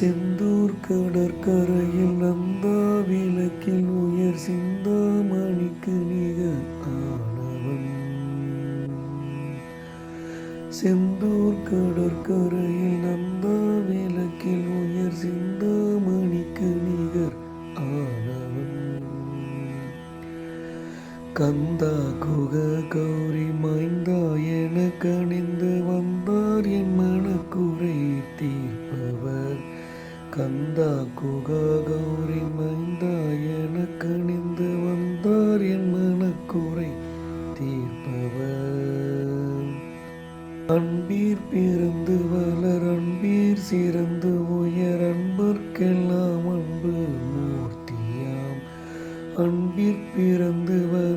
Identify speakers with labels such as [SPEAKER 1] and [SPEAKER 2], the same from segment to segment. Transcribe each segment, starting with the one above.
[SPEAKER 1] செந்தூர் கடற்கரையில் நந்தா விளக்கில் உயர் சிந்தாமணிக்கு நிகர் ஆனவன். செந்தூர் கடற்கரையில் நந்தா விளக்கில் உயர் சிந்தாமணிக்கு நிகர் ஆனவன். கந்தா குக கௌரி கந்தா குகா கௌரி மைந்தா என கணிந்து வந்தார் என் மனக்குறை தீர்ப்பவர். அன்பீர் பிறந்து வளர் அன்பீர் சிறந்து உயர் அன்பர்க்கெல்லாம் அன்பு மூர்த்தியாம். அன்பீர் பிறந்து வளர்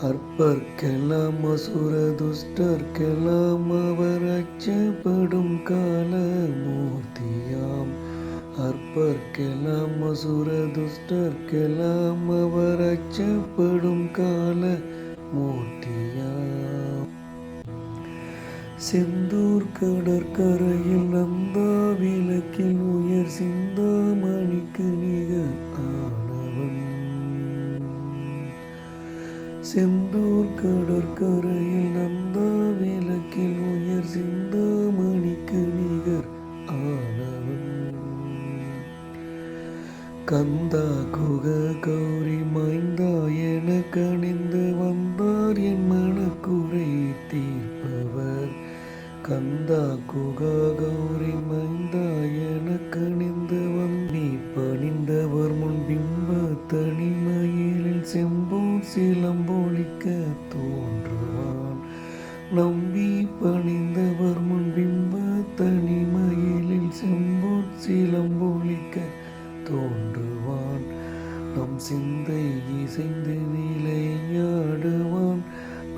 [SPEAKER 1] அற்பர்க்கெல்லாம் அசுர துஷ்டர்க்கெல்லாம் அவர் அச்சப்படும் கால மூர்த்தியாம் அற்பர்க்கெல்லாம் அசுர துஷ்டர்க்கெல்லாம் அவர் அச்சப்படும் கால மூர்த்தியாம் சிந்தூர் கடற்கரையில் நந்தா விளக்கில் உயர் சிந்தா செந்தூர் கடற்கரையில் நந்தா விளக்கில் உயர் சிந்தாமணிக்கு நிகர் ஆனவன். கந்தா குக கௌரி மைந்தா என கணிந்து வந்தார் என் மனக்குறை தீர்ப்பவர். கந்தா குகா அன்பொழிக்க தோன்றுவான் நம்பி பணிந்தவர் முன் பிம்ப தனிமயிலில் செம்போர் சிலம்பொழிக்க தோன்றுவான். நம் சிந்தை இசைந்து விளையாடுவான்.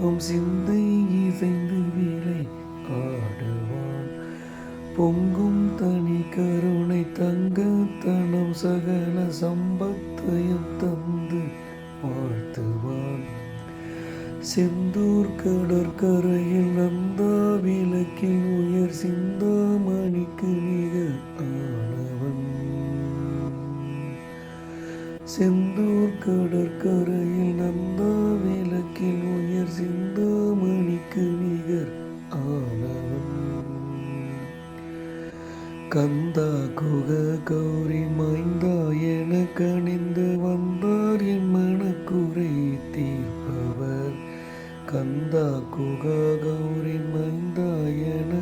[SPEAKER 1] நம் சிந்தை இசைந்து விளை ஆடுவான் பொங்கும் தனி கருணை தங்கத்தனம் சகல சம்பத்தையும் செந்தூர் கடற்கரையில் நந்தா விளக்கில் உயர் சிந்தாமணிக்கு நிகர் ஆனவன். செந்தூர் கடற்கரையில் நந்தா விளக்கில் உயர் சிந்தாமணிக்கு நிகர் ஆனவன். கந்தா குக கௌரி மைந்தா கந்தா குகா கௌரி மைந்தா என